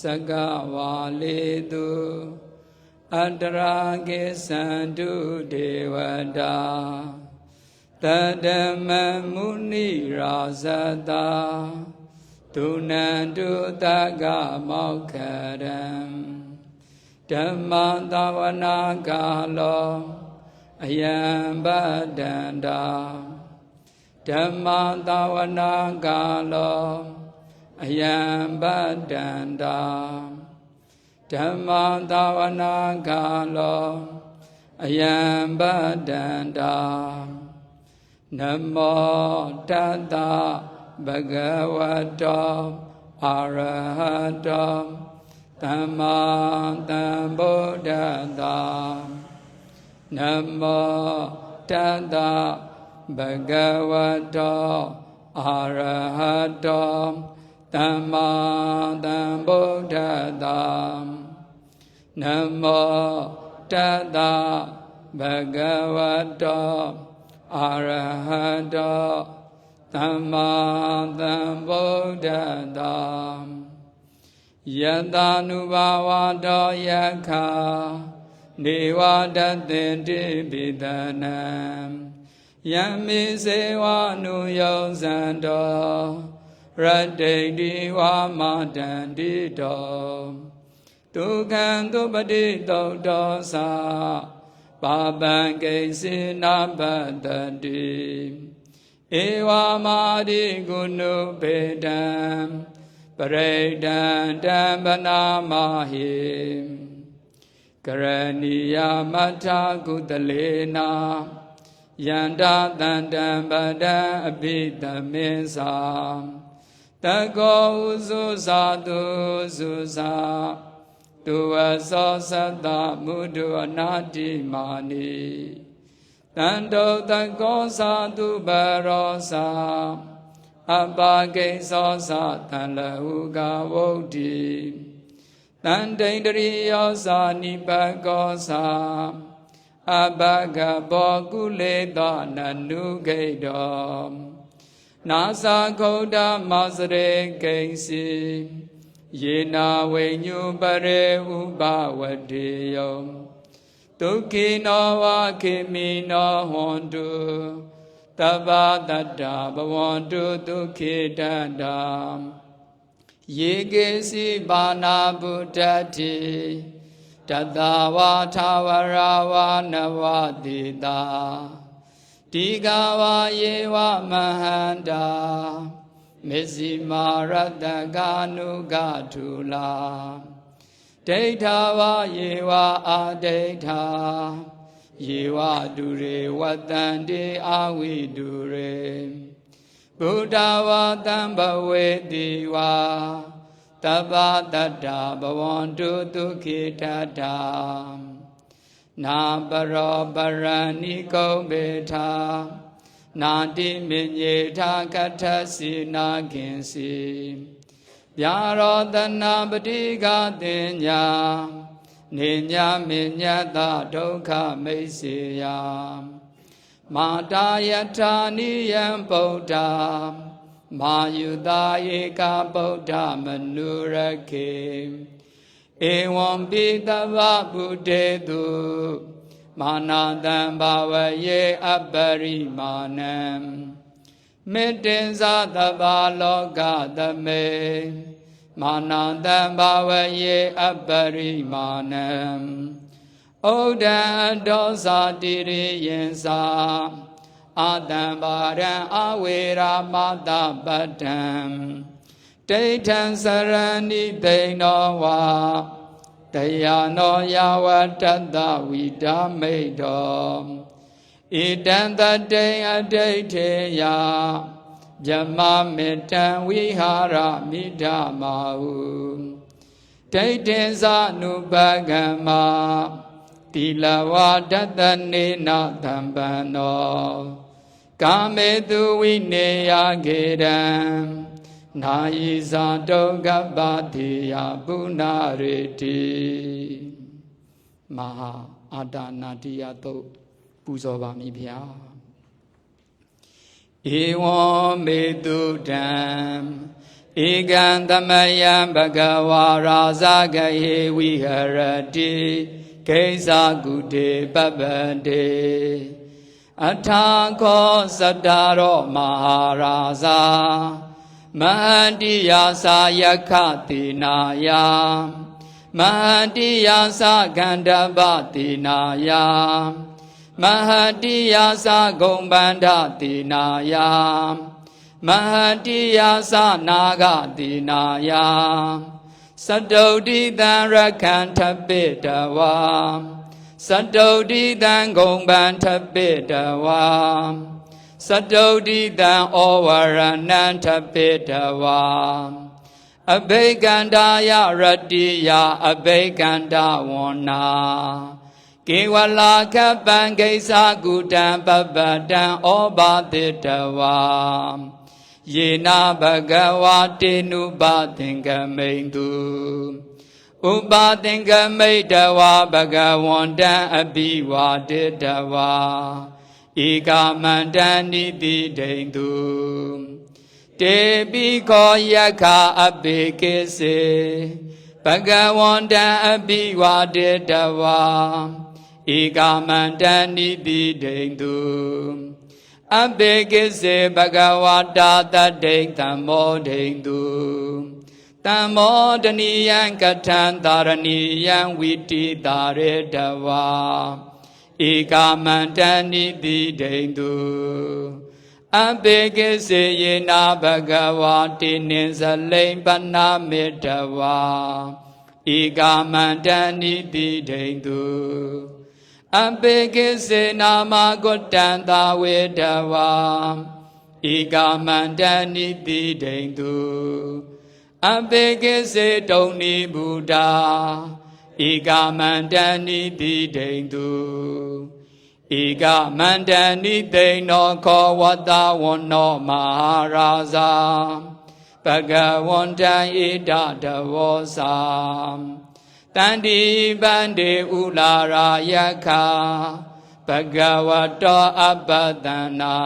စကဝါလေတုအတရာကိသန္တုဒေဝတာတတမမုနိရာဇတာဒုနန္တုတကမောက္ခရံဓမ္မသဝနာကာလောအယံပဒန္တာဓမ္မသဝနာကာလော အယံပဒန္တာဓမ္မသဝနာကာလောအယံပဒန္တာနမောတတ္တဗဂဝတောအရဟတောသမ္မာသမ္ဗုဒ္ဓတ္တနမောတတ္တဗဂဝတောအရဟတော သမ္မာသမ္ဗုဒ္ဓတ္တနမောတတ္တဗဂဝတောအရဟတောသမ္မာသမ္ဗုဒ္ဓတ္တယတ ानु ဘာဝတောယခာနေဝတတေတိပိတနံယံမိစေဝနုယောဇံတော ရတ္တိတိဝါမတန္တိတောဒုက္ခံသုပတိတုတ်တောသာပါပံကိစေနာပတ္တိဧဝမာရိကုဏုပေတံပရိဒံတံပနာမဟိကရဏီယမထာကုတလေနာယန္တာတန္တံပဒံအဘိတမေသာ တကောဥစုသာတုစုသာတုဝသောသတ္တမုဒုအနာတိမာနိတန္တောတကောသာတုပရောသာအပါကိသောသာတန်လဟုကဝုဒ္ဓိတန်တိန္တရိယောသာနိပကောသာအဘဂဘောကုလေသောနနုဂိတော နာသာခௌဒမစရေကိဉ္စီယေနာဝိညုပရေဥပဝတေယောဒုက္ခိနောဝခေမိနောဟွန်တုတဗ္ဗတတ္တဘဝန္တုဒုက္ခိတတ္တယေကေစီပါဏာဗုဒ္ဓတိတတဝါထာဝရဝနဝတိတာ တိကဝါယေဝမဟန္တာမေဇိမာရတကာနုကထုလာဒိဋ္ဌဝါယေဝအာဒိဋ္ဌာယေဝတုရေဝတန္တေအာဝိတုရေဗုဒ္ဓဝါတံဘဝေတိဝါတပ္ပတတ္တာဘဝန္တုဒုက္ခိတတံ နာပရောပရဏိကုံဘေထာနာတိမေညေထာကထစီနာခင်စီဗျာရောတနာပတိကတင်ညာနေညာမေညတဒုက္ခမိတ်စေယမာတာယထာနိယံဗုဒ္ဓမာယုတာဧကဗုဒ္ဓမနုရခေ ဧဝံပိတဗဗုတေတုမာနာတံဘာဝယေအပရိမာဏံမေတ္တင်္ဇသဗ္ဗလောကသမေမာနာတံဘာဝယေအပရိမာဏံဩဒံဒောဇာတိရိယံသာအာတံပါရံအဝေရာမတပတ္တံ ဒိဋ္ဌံစရဏိသိဏောဝါတရားနောယဝတတ္တဝိဓမိတ်တော်ဣတံတတေအဋိဋ္ဌေယဗြဟ္မမေတံဝိဟာရမိဓမာဟုဒိဋ္ဌိသနုပကမ္မာတိလဝတတနေနသံပန္နောကာမေတုဝိနေယခေတံ နာယိဇာတုကပ္ပတိယပုနာရေတိမဟာအာတာနာတိယတုတ်ပူဇော်ပါမည်ဗျာဧဝံမေတုတံဧကံသမယံဘဂဝါရာဇဂဟေဝိဟရတိကိစ္စကုတေပပ္ပတေအထာခောစတ္တရောမဟာရာဇာ မဟန္တိယာစာယခတိနာယမဟန္တိယာစာခန္ဓပတိနာယမဟန္တိယာစာဂုံဗန္ဒတိနာယမဟန္တိယာစာနာဂတိနာယသတ္တုဒိတံရခန္ထပိတဝါသတ္တုဒိတံဂုံဗန္ထပိတဝါ သတ္တုဒိတံဩဝရဏံထပိတဝါအဘိကန္တာယရတ္တိယအဘိကန္တာဝန္နာကေဝလာခပံကိစ္စကုတံပပ္ပတံဩဘာတိတဝါယေနာဘဂဝါတေနုပသင်္ကမိန်တုဥပါသင်္ကမိတ်တဝါဘဂဝန္တံအဘိဝါတေတဝါ ဧကမန္တန်နိတိဒိန်တုတေပိခောယက္ခအပိကိစေဘဂဝန္တံအဘိဝါတေတဝါဧကမန္တန်နိတိဒိန်တုအဘေကိစေဘဂဝတာတတ္တိသံမောဒိန်တုတံမောဒနိယံကထံသာရဏီယံဝိတိတာရေတဝါ ဧကမန္တနိတိဒိန်တုအဘေကိစေယေနာဘဂဝါတိနိဇလိမ္ပနာမေတဝါဧကမန္တနိတိဒိန်တုအပေကိစေနာမဂုတ္တံသာဝေတဝါဧကမန္တနိတိဒိန်တုအပေကိစေတုံနိဗုဒ္ဓ ဧကမန္တနိတိဒိန်တုဧကမန္တနိသိဏောခောဝတ္တဝန္နောမဟာရာဇာဘဂဝန္တံဣဒတဝောသာတန္တိပန္တေဥလာရာယခာဘဂဝတောအပတနာ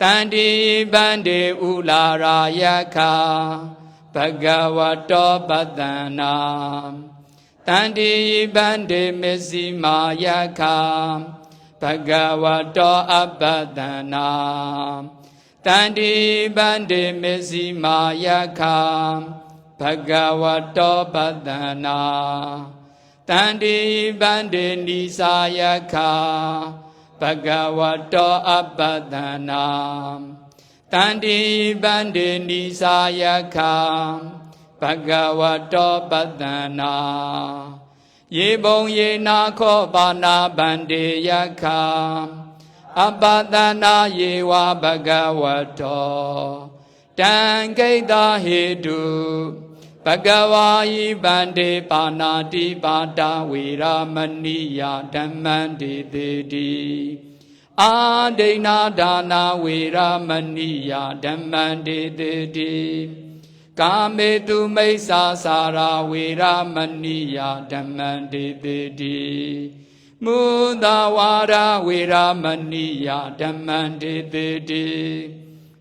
တန္တိပန္တေဥလာရာယခာဘဂဝတောပတနာ တန္တိပန္တေမစ္စည်းမာယခာဘဂဝတောအပတနာတန္တိပန္တေမစ္စည်းမာယခာဘဂဝတောပတနာတန္တိပန္တိနိစာယခာဘဂဝတောအပတနာတန္တိပန္တိနိစာယခာ ဘဂဝတောပတနာယေဘုံယေနာခောပါဏဗန္တိယခာအပတနာယေဝဘဂဝတောတံကိတဟေတုဘဂဝါယိဗန္တေပါဏာတိပါဒဝေရမဏိယဓမ္မံတေတိတိအာဒိဏဒါနာဝေရမဏိယဓမ္မံတေတိတိ ကာမေတုမိစ္ဆာစာရာဝေရမဏိယဓမ္မံတေတိတိမုဒဝါရဝေရမဏိယဓမ္မံတေတိတိ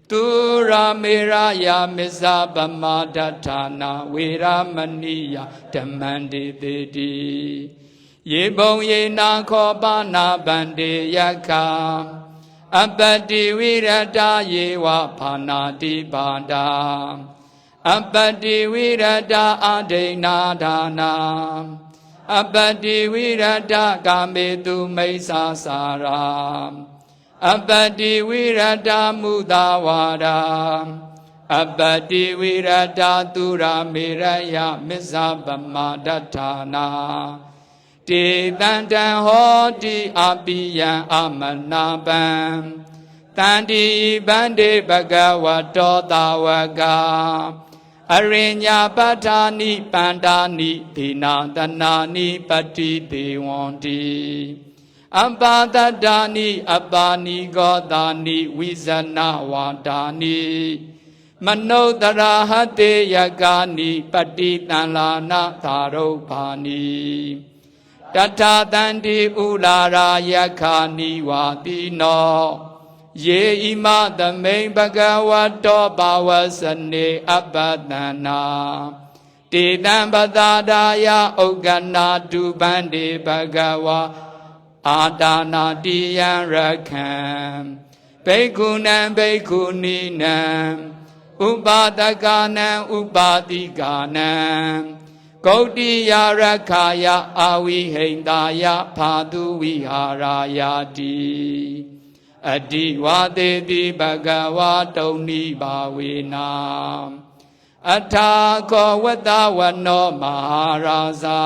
သူရာမေရာယာမစ္ဆပမာဒဌာနာဝေရမဏိယဓမ္မန္တိတေတိယေဘုံယေနာခောပါနာဗန္တေယခာအပတိဝိရတယေဝဖာနာတိပါဒာ အပတိဝိရတအာဒိဏဒါနာအပတိဝိရတကာမေတုမိစ္ဆာစာရာအပတိဝိရတမုသာဝါဒာအပတိဝိရတသူရာမေရယမစ္ဆပမာဒဌာနာတေတန္တံဟောတိအပိယံအမနာပံတန္တိဗန္တိဘဂဝတောတာဝက အရိညာပဋ္ဌာနိပန္တာနိဒေနာတနာနိပတိဒေဝန္တိအပါတတာနိအပါနိကောတာနိဝိဇနဝါဒာနိမနုဿရာဟတေယကာနိပတိတံလာနာသာရုဘာနိတထတန္တိဥလာရာယခာနိဝါတိနော ယေဣမသမိန်ဘဂဝတောဘာဝစနေအပ္ပတနာတေတံပတာဒါယဥက္ကနာတုပန္တိဘဂဝါအာတာနာတိယံရခံဘိက္ခုနံဘိက္ခုနီနံဥပါဒကနံဥပါတိကာနံဂௌတိယရခာယအာဝိဟိန္တာယဖာတုဝိဟာရာယာတိ အတ္တိဝါတေတိဘဂဝါတုံနိဘာဝေနာအထာခောဝတ္တဝနောမဟာရာဇာ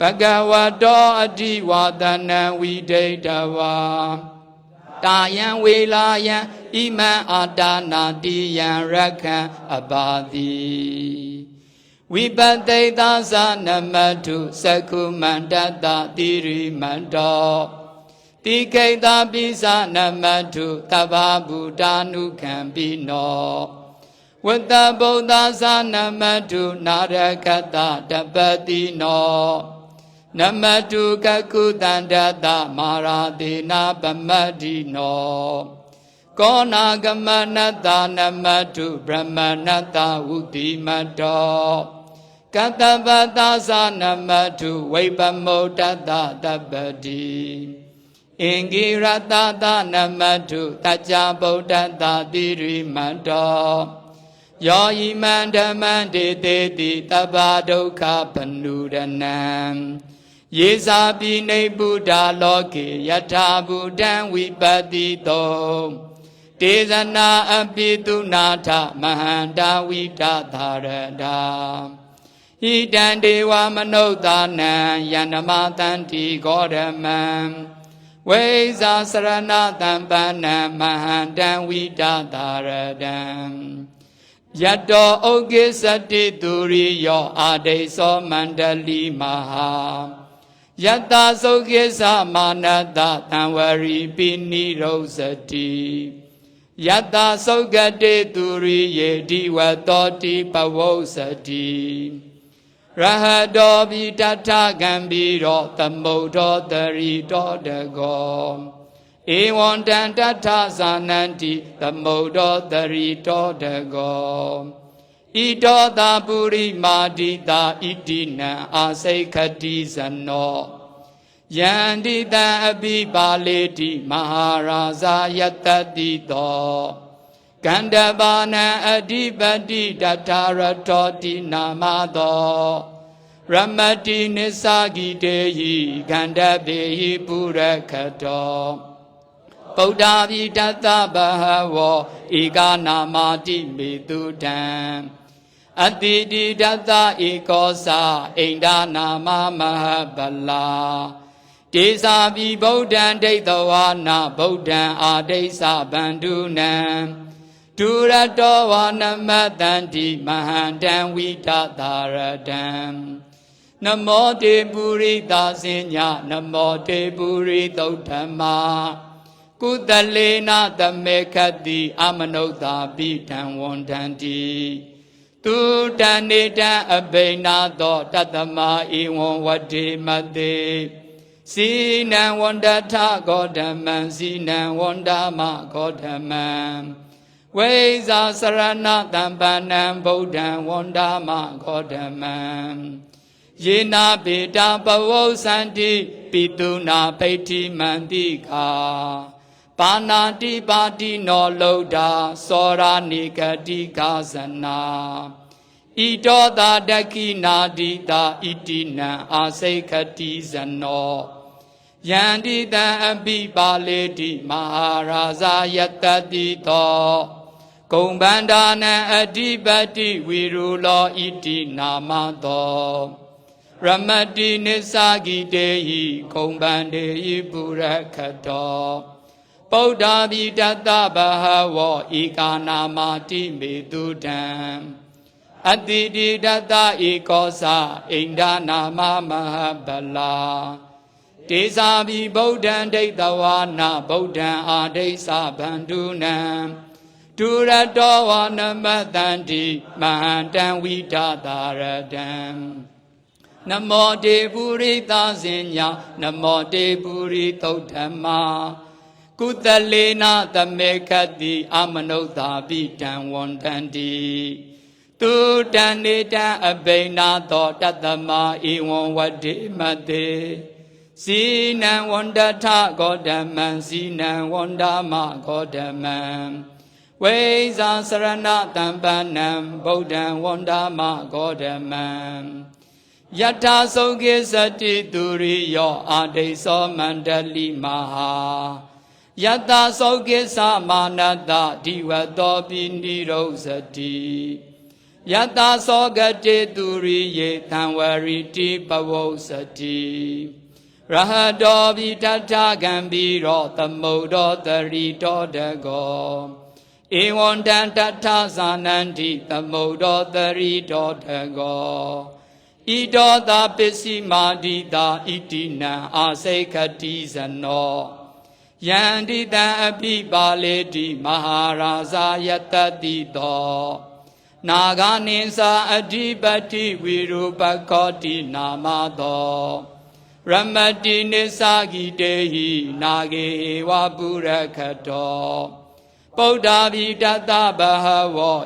ဘဂဝတောအတ္တိဝါဒနံဝိဒိတဝါတာယံဝေလာယံဣမံအာတာနာတိယံရက္ခံအပါတိဝိပတိသာသနမတုသကုမန္တတတိရိမန္တော တိကိတာပိသနမတုသဗ္ဗဗုဒ ानु ခံပိနောဝတ္တဗုဒ္ဓသာနမတုနာရကတတပတိနောနမတုကကုတန္တတမာရာတိနာပမတ္တိနောကောနာဂမနတနမတုဗြဟ္မဏတဝုတိမတောကတပတသာနမတုဝိပမုတတတပတိ အင်္ဂိရတတနမတုတัจจဗုဒ္ဓတတိရိမန္တောယောဤမန္ဓမန္တေတေတိတပ္ပဒုက္ခပနုရဏံယေဇာပိနေဗုဒ္ဓလောကေယထာဗုဒ္ဓံဝိပတိတောတေဇနာအပိတုနာထမဟန္တာဝိတသာရတာဣတံဒေဝမနုဿာနံယန္တမတန္တိဂောရမံ ဝိဇာစရဏတံပန္နမဟန္တံဝိတသာရတံယတောဩကိစတိသူရိယောအာဒိသောမန္တလီမဟာယတ္တသုခိသမနတသံဝရီပိနိရုဇတိယတ္တသုကတေသူရိယေဒီဝတောတိပဝုစတိ ရဟတောပိတထကံပိရောသမုဒ္ဒောတရိတောတကောဧဝံတံတထဇာနန္တိသမုဒ္ဒောတရိတောတကောဣတောတာပုရိမာတိတာဣတိနံအာစိခတိဇနောယန္တိတံအပိပါလေတိမဟာရာဇာယတတိတော ကန္တပါဏံအဓိပတိတထာရတောတိနာမသောရမတိနိစ္စဂိတေယိကန္တပေယိပုရခတောဗုဒ္ဓပိတတဘဟဝောဧကနာမတိမေတုတံအတိတိတတဧကောစာအိန္ဒနာမမဟဗလာတေသာပိဗုဒ္ဓံဒိဋ္ဌဝါနာဗုဒ္ဓံအာဒိသဗန္ဓုနံ ဒုရတောဝနမတန္တိမဟန္တံဝိထသာရတံနမောတေပုရိသာစဉ္ညာနမောတေပုရိသုတ်ဓမ္မာကုတလေနသမေခတိအမနုဿာပိထံဝန္တန္တိသူတဏိတံအဘိနာသောတတမဧဝံဝတိမတေစီနံဝန္တထဂောဓမ္မံစီနံဝန္တမဂောဓမ္မံ ဝိဇာစရဏတံပန္နံဗုဒ္ဓံဝန္တမဂောဓမ္မံယေနာပေတာပဝုသန္တိပိတုနာပိဋ္ဌိမန္တိခာပါဏာတိပါတိနောလုဒ္ဓသောရာနိကတိကာဇနာဣတောတာတခိနာတိတာဣတိနံအာစိခတိဇနောယန္တိတံအပိပါလေတိမဟာရာဇာယတတိတော ကုံဗန္ဒာနံအဓိပတိဝီရူလောဣတိနာမတောရမတိနိစ္စဂိတေဟိကုံဗန္တေဟိပုရခတောပုဒ္ဓဗိတတဘဟဝောဧကာနာမာတိမေတုတံအတိတိတတဧကောသအိန္ဒနာမမဟဗလာတေသာဘိဗုဒ္ဓံဒိဋ္ဌဝါနာဗုဒ္ဓံအာဒိသဗန္ဓုနံ ဒုရတောဝနမတန္တိမဟန္တံဝိဒတာရတံနမောတေပုရိသဇင်ညာနမောတေပုရိသုတ်ဓမ္မာကုသလေနာသမေခတိအမနုဿာပိတံဝန္တန္တိသူတန်နေတံအဘိနာသောတတ္တမဧဝံဝတ္တိမတေစီနံဝန္တထဂေါတမံစီနံဝန္ဒမဂေါတမံ ဝိဇာစရဏတံပန္နံဗုဒ္ဓံဝန္ဒမဂေါတမံယထာသုခေစတိသူရိယောအာဒိသောမန္တလိမဟာယတသောကိသမာနတဒီဝတောပိနိရောဇတိယတသောကတိသူရိယေသံဝရိတိပဝုစတိရဟတောပိတထကံပိရောသမုဒ္ဒောတရိတောတကော ဧဝံတံတထဇာနန္တိသမုဒ္ဒောတရိတောတကောဣတောတာပစ္စည်းမာတိတာဣတိနံအာစိခတိဇနောယန္တိတံအပိပါလေတိမဟာရာဇာယတတိတောနာဂာနိသအဓိပတိဝိရူပခောတိနာမသောရမတိနိသဂိတေဟိနာဂေဝပုရခတော ပုဒ္ဓါဘိတတဗဟဝော